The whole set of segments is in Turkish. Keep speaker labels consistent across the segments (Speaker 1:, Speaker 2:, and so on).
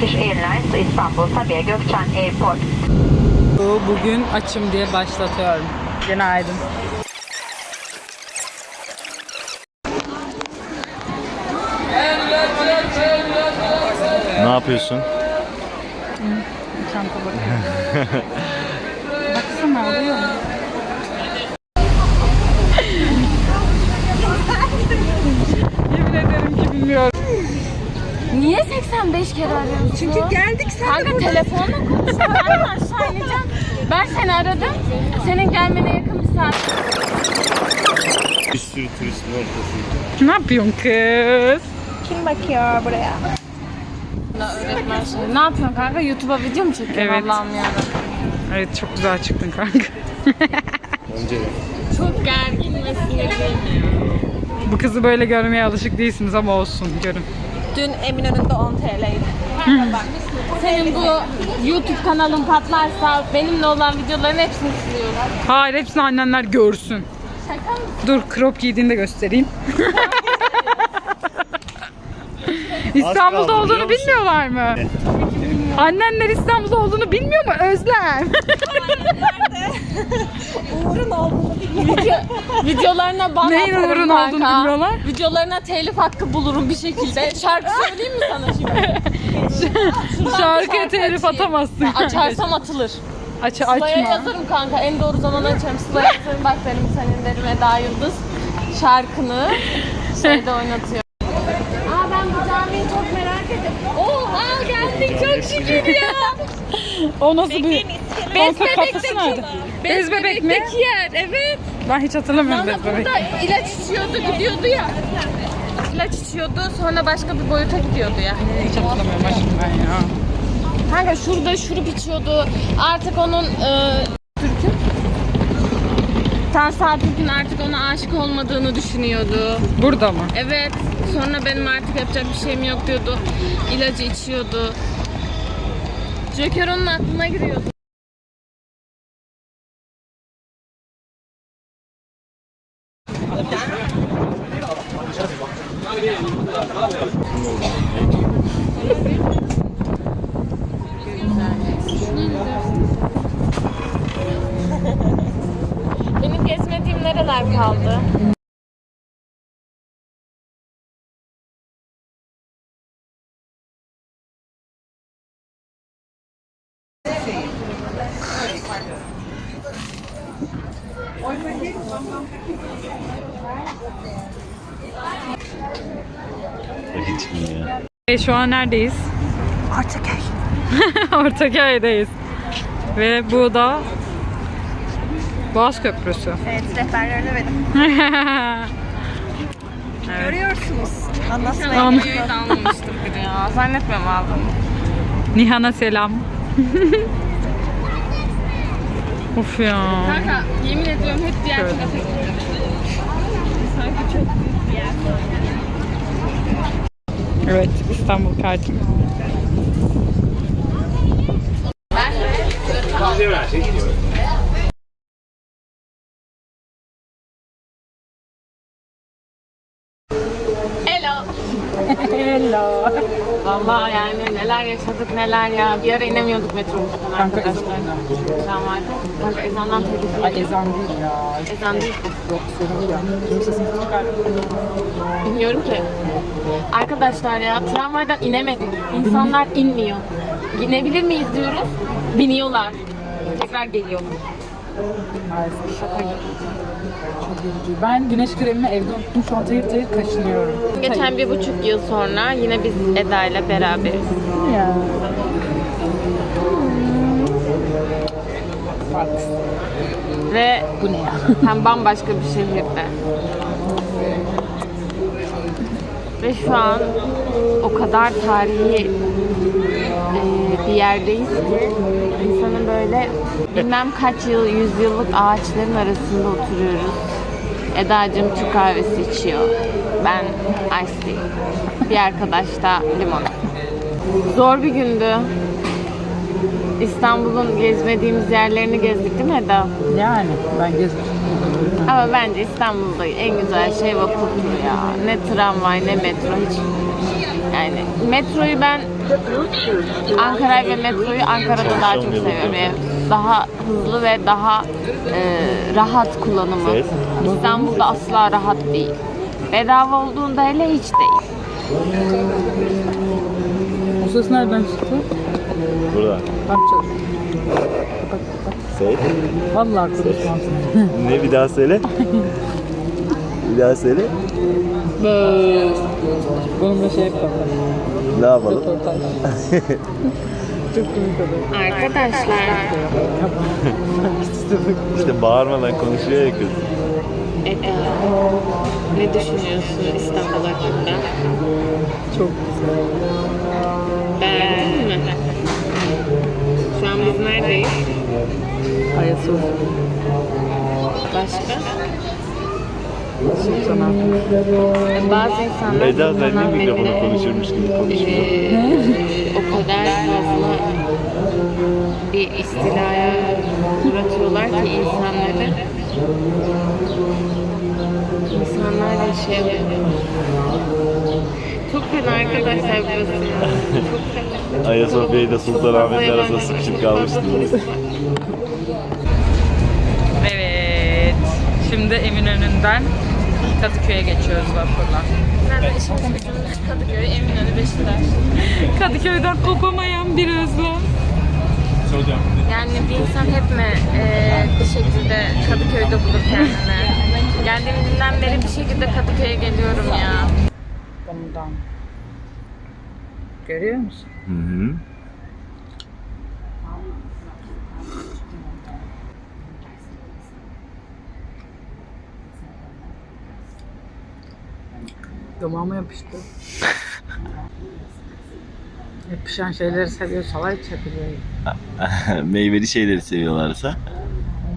Speaker 1: Turkish Airlines İstanbul Sabiha Gökçen Airport.
Speaker 2: Bugün açım diye başlatıyorum. Günaydın.
Speaker 3: Ne yapıyorsun?
Speaker 2: Çanta bakıyorum. Baksana oluyor mu? Yemin ederim ki bilmiyorum.
Speaker 4: 85 kere arıyorsun? Çünkü geldik sen Kanka telefonla konuşuyor. Ben aşağı ineceğim. Ben seni aradım. Senin gelmene yakın bir saat.
Speaker 3: Bir sürü turistin ortasında.
Speaker 2: Ne yapıyorsun kız?
Speaker 4: Öğretmen şey. Ne yapıyorsun kanka? YouTube'a video mu çekiyorsun
Speaker 2: Evet.
Speaker 4: Allah'ım ya.
Speaker 2: Evet çok güzel çıktın kanka.
Speaker 3: Bence de.
Speaker 4: Çok gergin ve sinirliyim.
Speaker 2: Bu kızı böyle görmeye alışık değilsiniz ama olsun görün.
Speaker 5: Dün Eminönü'nde 10 TL'ydi.
Speaker 4: Senin bu YouTube kanalın patlarsa benimle olan videoların hepsini siliyorum.
Speaker 2: Hayır hepsini annenler görsün.
Speaker 4: Şaka mı?
Speaker 2: Dur crop giydiğini de göstereyim. İstanbul'da
Speaker 3: kaldı,
Speaker 2: olduğunu
Speaker 3: musun?
Speaker 2: bilmiyorlar mı? Annenler İstanbul'da olduğunu bilmiyor mu Özlem?
Speaker 5: Uğur'un olduğunu
Speaker 4: Videolarına ban
Speaker 2: Neyin
Speaker 4: atarım kanka.
Speaker 2: olduğunu bilmiyorlar.
Speaker 4: Videolarına telif hakkı bulurum bir şekilde. Şarkı söyleyeyim mi sana şimdi?
Speaker 2: Şarkıya telif atamazsın.
Speaker 4: Açarsam atılır.
Speaker 2: Aç,
Speaker 4: Sıla'ya
Speaker 2: açma.
Speaker 4: yazarım kanka. En doğru zaman açarım. Sıla'ya yazarım. Bak benim senin derim Eda Yıldız şarkını şeyde oynatıyor. Aa ben bu camiyi çok merak ediyorum. Oha geldik çok şükür ya.
Speaker 2: O nasıl bir...
Speaker 4: Bez
Speaker 2: Kanka kafası nerede? Bez bebek mi?
Speaker 4: yer evet.
Speaker 2: Ben hiç hatırlamıyorum bez bebek.
Speaker 4: burada ilaç içiyordu gidiyordu ya. İlaç içiyordu sonra başka bir boyuta gidiyordu ya.
Speaker 2: Hiç hatırlamıyorum aşkım ben ya.
Speaker 4: Kanka şurada şurup içiyordu. Artık onun e, Türk'ün Tansa Türk'ün artık ona aşık olmadığını düşünüyordu.
Speaker 2: Burada mı?
Speaker 4: Evet. Sonra benim artık yapacak bir şeyim yok diyordu. İlacı içiyordu. Joker onun aklına giriyordu. Benim gezmediğim nereler kaldı?
Speaker 3: Gitmiyor ya.
Speaker 2: E, şu an neredeyiz?
Speaker 5: Ortaköy.
Speaker 2: Ortaköy'deyiz. Ve bu da Boğaz Köprüsü.
Speaker 5: Evet rehberlerini verin. Görüyorsunuz. Anlatmaya
Speaker 2: An-
Speaker 4: Videoyu da almamıştır biri ya. Zannetmiyorum aldım.
Speaker 2: Nihan'a selam. of ya.
Speaker 4: Kanka yemin ediyorum hep diğer tarafa gittim. Sanki çok büyük bir yer.
Speaker 2: Evet İstanbul kartım.
Speaker 4: Neler yaşadık neler ya. Bir ara inemiyorduk metrobüsten arkadaşlar. Tramvayda. Kanka ezandan telif
Speaker 2: Ay ezan değil ya.
Speaker 4: Ezan değil.
Speaker 2: Yok sorun ya. Benim sesimi çıkar.
Speaker 4: Bilmiyorum ki. Arkadaşlar ya tramvaydan inemedik. İnsanlar inmiyor. İnebilir miyiz diyoruz. Biniyorlar. Tekrar geliyorlar.
Speaker 2: Maalesef şaka gibi. Çok yorucu. Ben güneş kremimi evde unuttum. Şu an tayır tayır kaşınıyorum.
Speaker 4: Geçen bir buçuk yıl sonra yine biz Eda ile beraberiz.
Speaker 2: Ya. Bak.
Speaker 4: Ve
Speaker 2: Bu ne ya?
Speaker 4: hem bambaşka bir şehirde. Ve şu an o kadar tarihi e, bir yerdeyiz ki insanın böyle bilmem kaç yıl, yüzyıllık ağaçların arasında oturuyoruz. Eda'cığım Türk kahvesi içiyor. Ben ice tea. Bir arkadaş da limon. Zor bir gündü. İstanbul'un gezmediğimiz yerlerini gezdik değil mi Eda?
Speaker 2: Yani ben gezdim.
Speaker 4: Ama bence İstanbul'da en güzel şey vapur turu ya. Ne tramvay ne metro hiç. Yani metroyu ben Ankara ve metroyu Ankara'da daha çok seviyorum. Daha hızlı ve daha e, rahat kullanımı. İstanbul'da asla rahat değil. Bedava olduğunda hele hiç değil.
Speaker 2: O ses nereden çıktı?
Speaker 3: Burada.
Speaker 2: Bak çalış.
Speaker 3: Seyit.
Speaker 2: Vallahi konuşmazsın.
Speaker 3: Ne bir daha söyle. bir daha söyle.
Speaker 2: Bununla şey yapalım.
Speaker 3: Ne yapalım?
Speaker 2: Çok komik olur.
Speaker 4: Arkadaşlar
Speaker 3: İşte bağırmadan konuşuyor ya kız.
Speaker 4: Eda, ne düşünüyorsun İstanbul hakkında?
Speaker 2: Çok güzel.
Speaker 4: Beğendin mi? Şu an biz neredeyiz?
Speaker 2: Ayasofya.
Speaker 4: Başka?
Speaker 2: Sultanahmet.
Speaker 4: Bazı insanlar
Speaker 3: Eda mikrofona
Speaker 4: Sultanahmet'e,
Speaker 3: konuşurmuş gibi konuşuyor.
Speaker 4: O kadar fazla bir istilaya uğratıyorlar ki insanları. İnsanlar yaşayamıyor. Çok fena arkadaşlar burası. Çok fena.
Speaker 3: Ayasofya ile Sultanahmet arasında sıkışıp kalmıştınız.
Speaker 2: Evet. Şimdi Eminönü'nden Kadıköy'e geçiyoruz vapurla.
Speaker 4: İşimiz gücümüz Kadıköy, Eminönü, Beşiktaş.
Speaker 2: Kadıköy'den kopamayan bir özlem.
Speaker 4: Yani bir insan hep mi eee, bir şekilde Kadıköy'de bulur kendini? Geldiğim günden beri bir şekilde Kadıköy'e geliyorum ya.
Speaker 2: Bundan. Görüyor musun?
Speaker 3: Hı hı.
Speaker 2: Damağıma yapıştı. Yapışan şeyleri seviyorsalar içebilirim.
Speaker 3: Meyveli şeyleri seviyorlarsa.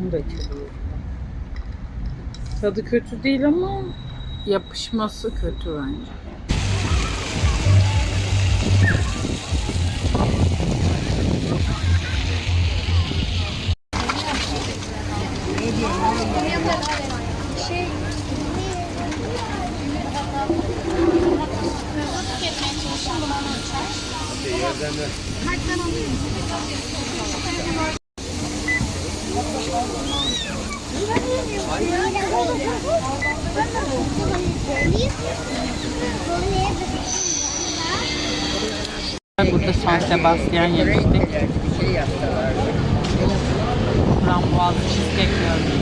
Speaker 2: Onu da içebilirim. Tadı kötü değil ama yapışması kötü bence. Burada San Sebastian yemiştik. Frambuazlı cheesecake gördüm.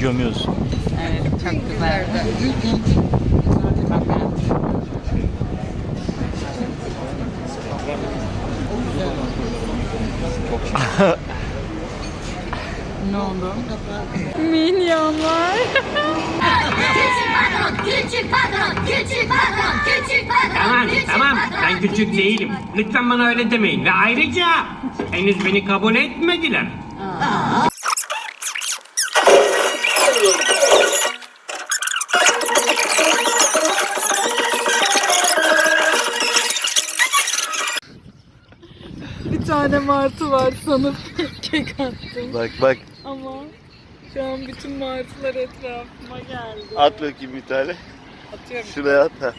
Speaker 3: Gömüyorsun.
Speaker 2: Evet çok güzel. Çok beğendim. ne oldu? Minyonlar.
Speaker 6: Küçük patron, küçük patron, küçük patron,
Speaker 7: Tamam
Speaker 6: küçük
Speaker 7: tamam
Speaker 6: patron.
Speaker 7: ben küçük değilim. Lütfen bana öyle demeyin. Ve ayrıca henüz beni kabul etmediler.
Speaker 2: Bir tane martı var sanıp kek attım
Speaker 3: Bak bak.
Speaker 2: Ama şu an bütün martılar etrafıma geldi.
Speaker 3: At bakayım bir tane.
Speaker 2: Atıyorum.
Speaker 3: Şuraya at ha.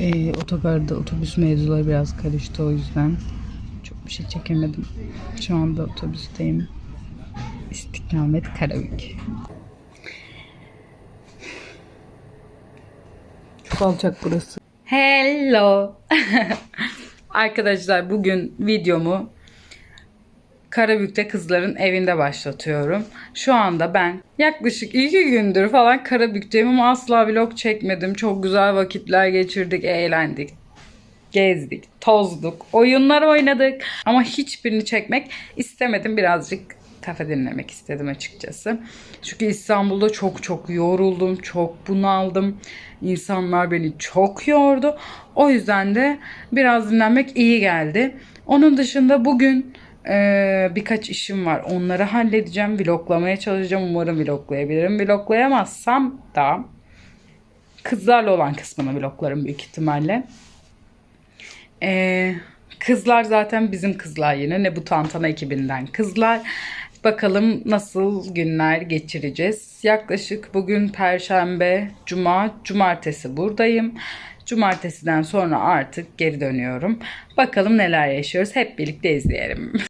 Speaker 2: E, otogarda otobüs mevzuları biraz karıştı o yüzden çok bir şey çekemedim. Şu anda otobüsteyim. İstikamet Karabük. Çok alçak burası. Hello. Arkadaşlar bugün videomu Karabük'te kızların evinde başlatıyorum. Şu anda ben yaklaşık iki gündür falan Karabük'teyim ama asla vlog çekmedim. Çok güzel vakitler geçirdik, eğlendik, gezdik, tozduk, oyunlar oynadık. Ama hiçbirini çekmek istemedim. Birazcık kafa dinlemek istedim açıkçası. Çünkü İstanbul'da çok çok yoruldum, çok bunaldım. İnsanlar beni çok yordu. O yüzden de biraz dinlenmek iyi geldi. Onun dışında bugün Ee, birkaç işim var. Onları halledeceğim. Vloglamaya çalışacağım. Umarım vloglayabilirim. Vloglayamazsam da kızlarla olan kısmını vloglarım büyük ihtimalle. Ee, kızlar zaten bizim kızlar yine. Ne bu tantana ekibinden kızlar. Bakalım nasıl günler geçireceğiz. Yaklaşık bugün perşembe, cuma, cumartesi buradayım. Cumartesiden sonra artık geri dönüyorum. Bakalım neler yaşıyoruz. Hep birlikte izleyelim.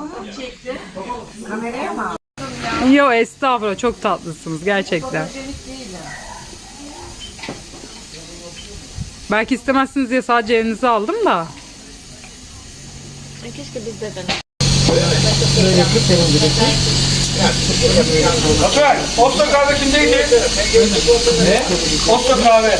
Speaker 2: Yo estağfurullah çok tatlısınız gerçekten. Belki istemezsiniz diye sadece elinize aldım da.
Speaker 4: Keşke biz de.
Speaker 8: Zafer, Oslo kahve kimdeydi? Ne? Oslo kahve.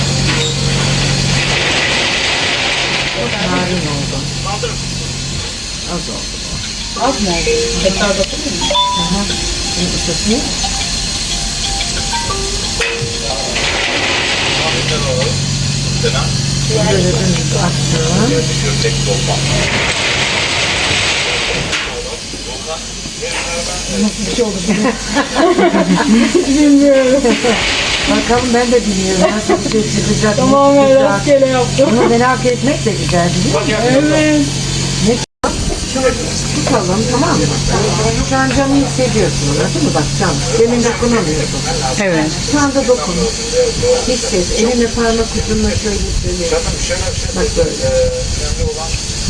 Speaker 9: Narin oldu. Az oldu. Az mı oldu? Tekrar bakayım mı? Hı hı. Şimdi ısıtayım. Böyle dümdüz attım. Nasıl bir şey oldu? Bilmiyorum. Bakalım ben de bilmiyorum nasıl bir şey çıkacak. Tamamen rastgele yaptım. Bunu merak etmek de güzel değil mi? Evet. Ne tutalım tamam mı? Şu an canı hissediyorsun anladın mı? Bak can. Demin dokunamıyorsun.
Speaker 2: Evet.
Speaker 9: Şu anda dokun. Hisset. Eline parmak ucunla şöyle şöyle. Bak böyle.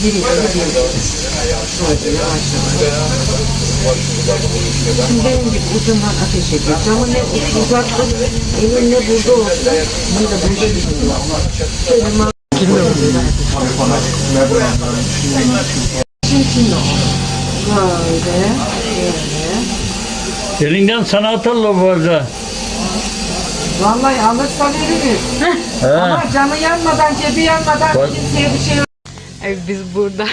Speaker 9: Biri biri biri. Böyle yavaş yavaş. Benim gibi ucundan ateş ediyor. Camı ne uzakta, elin ne burada olsa, bunu da burada bilmiyor. Şöyle ma- Şimdi o. Böyle, böyle.
Speaker 10: Elinden sanat Allah bu arada.
Speaker 9: Vallahi alırsa veririz. Ama canı yanmadan, cebi yanmadan kimseye bir şey
Speaker 2: Evet, biz burada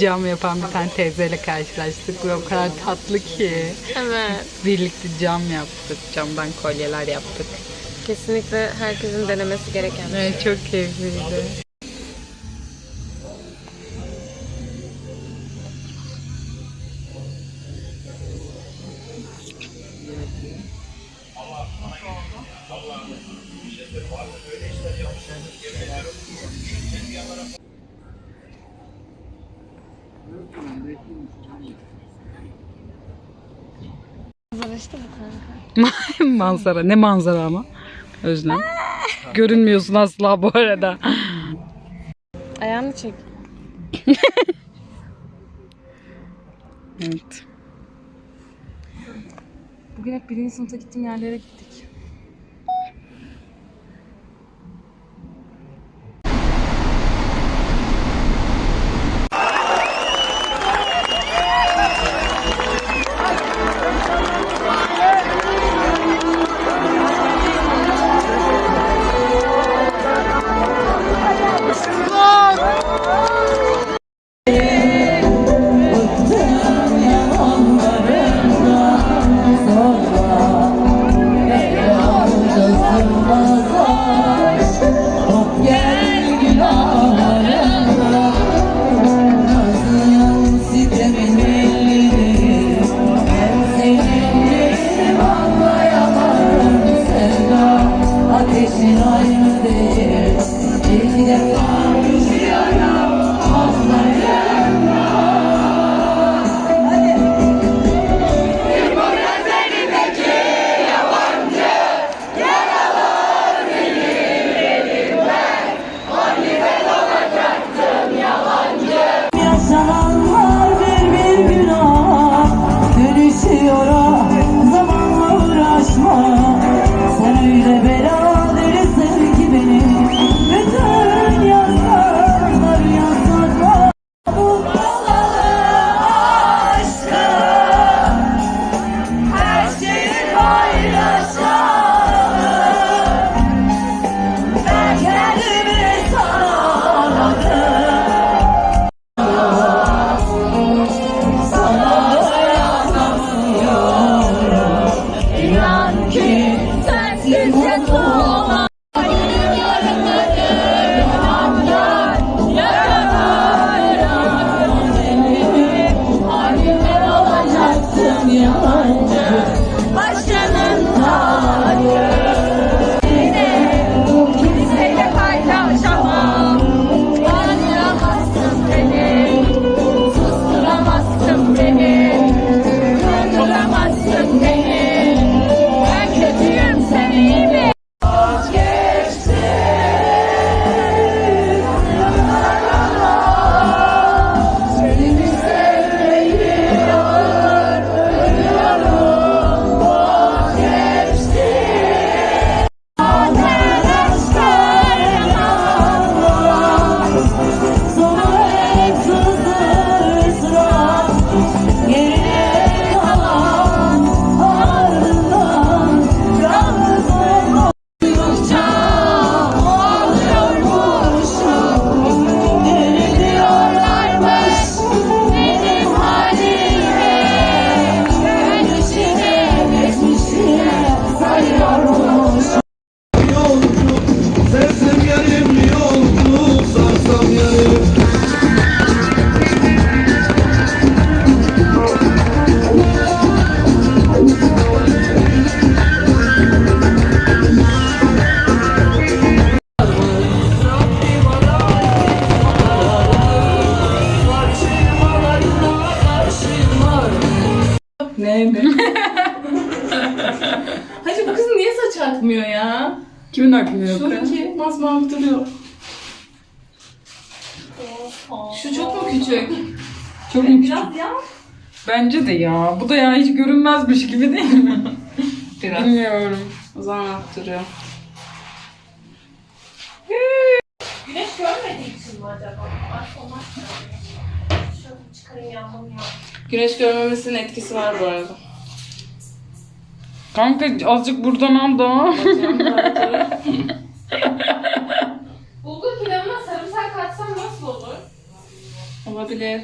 Speaker 2: cam yapan bir tane teyzeyle karşılaştık ve o kadar tatlı ki.
Speaker 4: Evet.
Speaker 2: Birlikte cam yaptık. Camdan kolyeler yaptık.
Speaker 4: Kesinlikle herkesin denemesi gereken.
Speaker 2: Evet, çok keyifliydi.
Speaker 4: İşte bu kanka.
Speaker 2: manzara. Ne manzara ama? Özlem. Görünmüyorsun asla bu arada.
Speaker 4: Ayağını çek.
Speaker 2: Evet.
Speaker 5: Bugün hep birinci sınıfta gittiğim yerlere gittik. Çok mu küçük?
Speaker 2: Bence de ya. Bu da ya hiç görünmezmiş gibi değil mi?
Speaker 5: Biraz.
Speaker 2: Bilmiyorum.
Speaker 5: O zaman attırıyor. Güneş görmediği için mi acaba? Güneş görmemesinin etkisi var bu arada.
Speaker 2: Kanka azıcık buradan al da.
Speaker 4: Bulgur pilavına sarımsak katsam nasıl olur?
Speaker 5: Olabilir.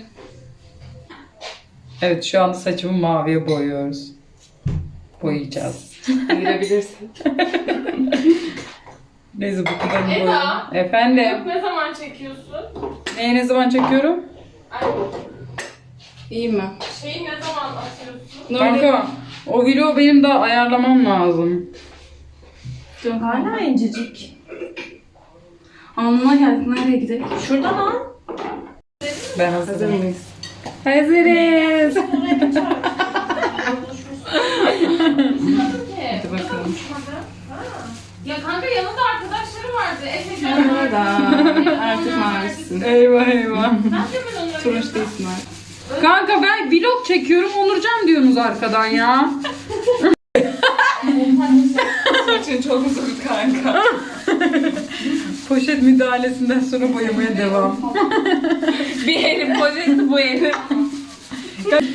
Speaker 2: Evet şu anda saçımı maviye boyuyoruz. Boyayacağız.
Speaker 5: Girebilirsin.
Speaker 2: Neyse bu kadar.
Speaker 4: Eda.
Speaker 2: Efendim.
Speaker 4: Ne zaman çekiyorsun?
Speaker 2: Neyi ne zaman çekiyorum?
Speaker 4: Ay,
Speaker 5: İyi mi?
Speaker 4: şeyi ne zaman atıyorsun?
Speaker 2: Kanka o vlogu benim daha ayarlamam lazım.
Speaker 5: Hala incecik. Alnına geldik. Nereye gidelim? Şuradan al.
Speaker 2: Ben
Speaker 5: Hazır
Speaker 2: hazırım.
Speaker 5: mıyız?
Speaker 2: Hazırız.
Speaker 5: Hadi bakalım.
Speaker 4: Ya kanka yanında arkadaşları vardı. Efe
Speaker 5: Orada. Artık mavisin.
Speaker 2: eyvah eyvah.
Speaker 5: Turunç değilsin artık.
Speaker 2: Kanka ben vlog çekiyorum Onurcan diyorsunuz arkadan ya.
Speaker 5: Saçın çok uzun kanka.
Speaker 2: Poşet müdahalesinden sonra boyamaya devam.
Speaker 5: Bir elim poşeti bu elim.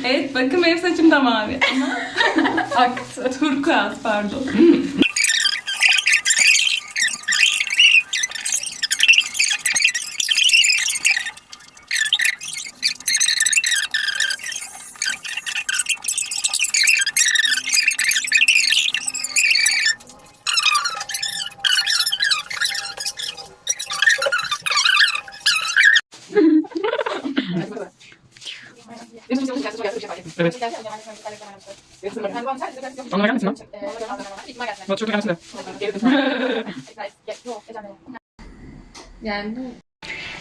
Speaker 5: evet bakın benim saçım da mavi. Aktı. Turkuaz pardon.
Speaker 8: Evet. Onlara gelmesin lan. Batu çok gelmesin
Speaker 4: Yani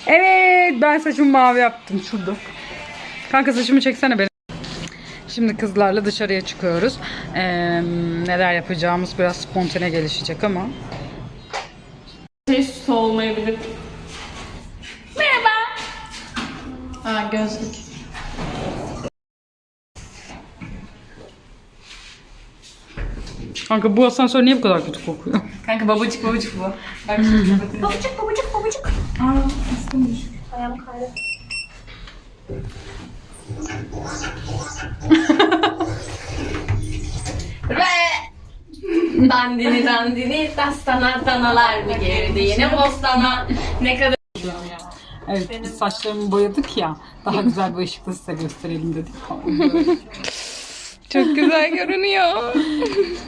Speaker 2: Evet ben saçımı mavi yaptım şurada. Kanka saçımı çeksene benim. Şimdi kızlarla dışarıya çıkıyoruz. Ee, neler yapacağımız biraz spontane gelişecek ama.
Speaker 5: Şey su olmayabilir. Merhaba. Ha gözlük.
Speaker 2: Kanka bu asansör niye bu kadar kötü kokuyor?
Speaker 5: Kanka babacık babacık bu. Bak şimdi kapatayım.
Speaker 6: Babacık babacık babacık.
Speaker 5: Aa ısınmış.
Speaker 6: Ayağım kaydı.
Speaker 4: Dandini dandini dastana danalar mı girdi yine bostana ne kadar
Speaker 2: Evet biz saçlarımı boyadık ya. Daha güzel bir ışıkta size gösterelim dedik falan.
Speaker 5: Çok güzel görünüyor.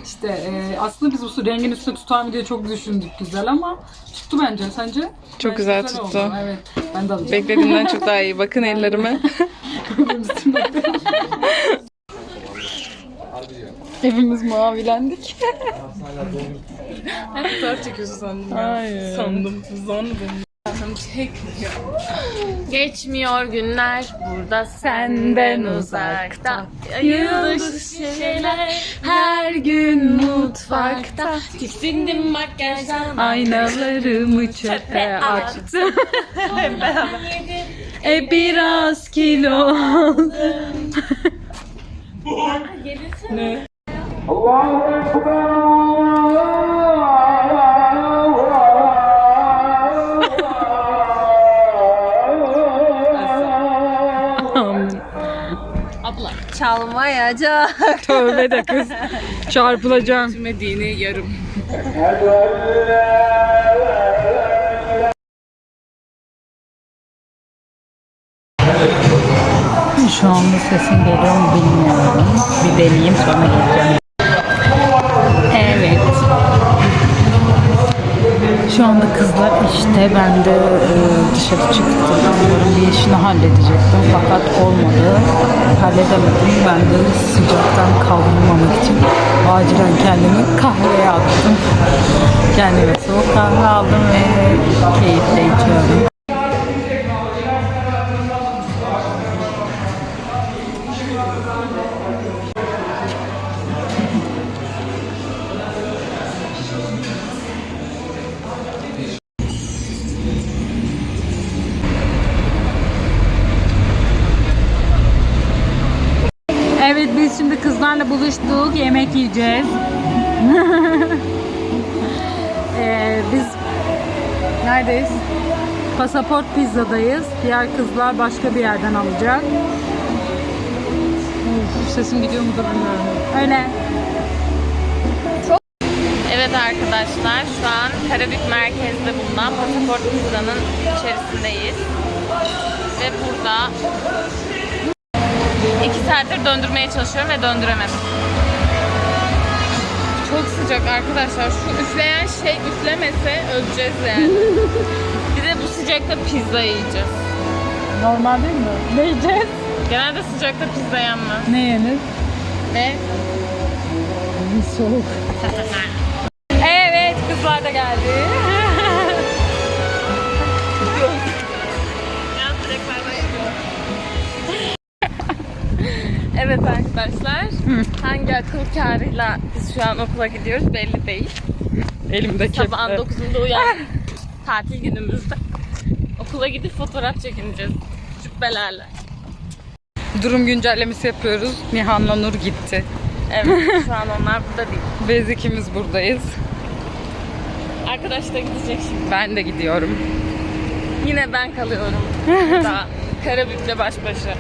Speaker 2: İşte e, aslında biz bu rengin üstüne tutar mı diye çok düşündük güzel ama tuttu bence. Sence?
Speaker 5: Çok
Speaker 2: Bence
Speaker 5: güzel
Speaker 2: oldu.
Speaker 5: tuttu.
Speaker 2: Evet. Ben de alacağım.
Speaker 5: Beklediğimden çok daha iyi. Bakın ellerime.
Speaker 2: Hepimiz mavilendik.
Speaker 5: Fotoğraf çekiyorsun sandım.
Speaker 2: Hayır.
Speaker 5: Sandım. Sandım. Çekmiyor.
Speaker 4: Geçmiyor günler. Burada senden uzakta. Yıldız şişeler her gün mutfakta. Tiksindim makyajdan
Speaker 2: Aynalarımı çöpe attım. e biraz kilo aldım.
Speaker 4: Çalmayacak
Speaker 2: Tövbe de kız. Çarpılacağım.
Speaker 5: Dini yarım.
Speaker 2: Şu anda sesim geliyor mu bilmiyorum. Bir deneyeyim sonra geleceğim. Evet. Şu anda kızlar işte ben de e, dışarı çıktım. Onların bir işini halledecektim fakat olmadı. Halledemedim. Ben de sıcaktan kavrulmamak için acilen kendimi kahveye attım. Kendime soğuk kahve aldım ve keyifle içiyorum. Buluştuk. Yemek yiyeceğiz. Ee, biz neredeyiz? Pasaport pizzadayız. Diğer kızlar başka bir yerden alacak. Uf, sesim gidiyor mudur bilmiyorum. Öyle.
Speaker 4: Evet arkadaşlar şu an Karabük merkezde bulunan Pasaport Pizza'nın içerisindeyiz. Ve burada iki saattir döndürmeye çalışıyorum ve döndüremedim. Çok sıcak arkadaşlar. Şu üfleyen şey üflemese öleceğiz yani. Bir de bu sıcakta pizza yiyeceğiz.
Speaker 2: Normal değil mi? Ne yiyeceğiz?
Speaker 4: Genelde sıcakta pizza yenmez.
Speaker 2: Ne yenir?
Speaker 4: Ve
Speaker 2: Soğuk. evet kızlar da geldi.
Speaker 4: Evet arkadaşlar. Hangi akıl kârıyla biz şu an okula gidiyoruz belli değil.
Speaker 2: Elimde kepçe.
Speaker 4: 9'unda uyan. Tatil günümüzde. Okula gidip fotoğraf çekineceğiz. Cübbelerle.
Speaker 2: Durum güncellemesi yapıyoruz. Nihan'la Nur gitti.
Speaker 4: Evet şu an onlar burada değil.
Speaker 2: Biz ikimiz buradayız.
Speaker 4: Arkadaş da gidecek şimdi.
Speaker 2: Ben de gidiyorum.
Speaker 4: Yine ben kalıyorum. Burada Karabük'le baş başa.